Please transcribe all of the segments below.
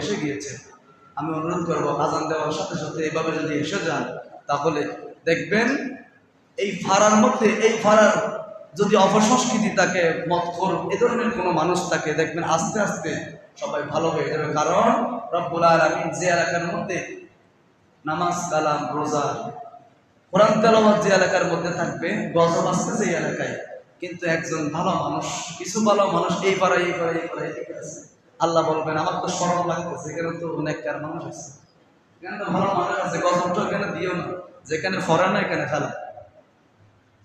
এসে গিয়েছে। আমি অনুরোধ করব, আজান দেওয়ার সাথে সাথে এইভাবে যদি এসে যান, তাহলে দেখবেন এই ফাড়ার মধ্যে, এই ফাড়ার যদি অপসংস্কৃতি থাকে মতখোর এ ধরনের কোনো মানুষ থাকে, দেখবেন আস্তে আস্তে সবাই ভালো হয়ে যাবে। কারণ রব্বুল আলামিন যে এলাকার মধ্যে নামাজ, কালাম, রোজা, কোরআন তেলাওয়াত যে এলাকার মধ্যে থাকবে গজব আসতে সেই এলাকায়, কিন্তু একজন ভালো মানুষ, কিছু ভালো মানুষ এই পাড়ায় এই পাড়ায় এই পাড়ায় আছে। আল্লাহ বলবেন, আমার তো স্মরণ লাগতেছে, এখানে তো অনেক কার মানুষ আছে। এখানে তো ভালো মানুষ আছে গজবটা এখানে দিও না, যেখানে ফরে না এখানে ফেলা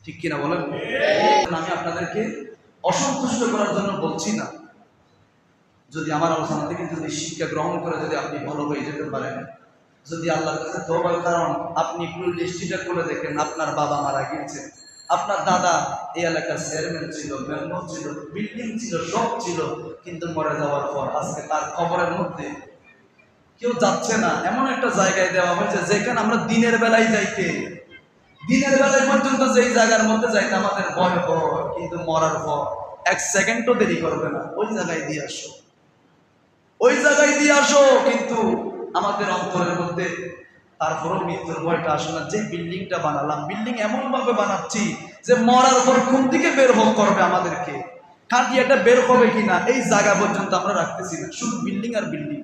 ঠিক কিনা বলেন? আমি আপনাদেরকে অসন্তুষ্ট করার জন্য বলছি না। যদি আমার আলোচনা থেকে যদি শিক্ষা গ্রহণ করে যদি আপনি ভালো হয়ে যেতে পারেন, যদি আল্লাহর কাছে কারণ আপনি পুরো লিস্টিটা করে দেখেন, আপনার বাবা মারা গিয়েছে আপনার দাদা এই এলাকার চেয়ারম্যান ছিল মেম্বার ছিল বিল্ডিং ছিল সব ছিল, কিন্তু মরে যাওয়ার পর আজকে তার খবরের মধ্যে কেউ যাচ্ছে না। এমন একটা জায়গায় দেওয়া হয়েছে যেখানে আমরা দিনের বেলায় যাইতে, দিনের বেলায় পর্যন্ত যেই জায়গার মধ্যে যাইতে আমাদের ভয় হয়, কিন্তু মরার পর এক সেকেন্ডও দেরি করবে না। ওই জায়গায় দিয়ে আসো। ওই জায়গায় দিয়ে আসো, কিন্তু আমাদের অন্তরের মধ্যে তারপরও মৃত্যুর ভয়টা আসে না যে বিল্ডিংটা বানালাম বিল্ডিং এমন ভাবে বানাচ্ছি যে মরার পর কোন দিকে বের হোক করবে আমাদেরকে? খাটিয়াটা বের হবে কিনা? এই জায়গা পর্যন্ত আমরা রাখতেছি না। শুধু বিল্ডিং আর বিল্ডিং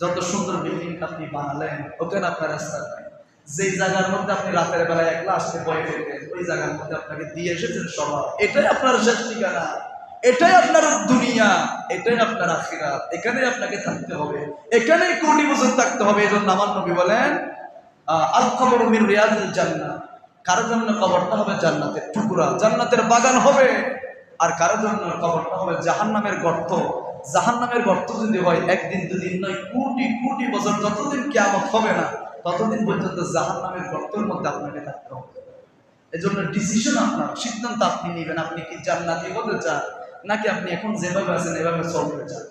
যত সুন্দর বিল্ডিং আপনি বানালেন ওখানে আপনার রাস্তা নাই। যেই জায়গার মধ্যে আপনি রাতের বেলায় একলা আসতে ভয় পেতেন, ওই জায়গার মধ্যে আপনাকে দিয়ে এসেছেন সবার। এটাই আপনার শেষ ঠিকানা। এটাই আপনার দুনিয়া, এটাই আপনার আখিরাত, এখানেই আপনাকে থাকতে হবে। এখানেই কোটি বছর থাকতে হবে এই জন্য আমার নবী বলেন আল কবর মির রিয়াজুল জান্নাত কারোর জন্য কবরটা হবে জান্নাতের টুকরা, জান্নাতের বাগান হবে। আর কারোর জন্য কবরটা হবে জাহান্নামের গর্ত। জাহান্নামের গর্ত যদি হয়, একদিন দুদিন নয়, কোটি কোটি বছর, যতদিন কেয়ামত হবে না, ততদিন পর্যন্ত জাহান্নামের গর্তের মধ্যে আপনাকে থাকতে হবে। এজন্য ডিসিশন আপনার, সিদ্ধান্ত আপনি নেবেন, আপনি কি জান্নাতি হতে চান? নাকি আপনি এখন যেভাবে আছেন এভাবে চলতে চান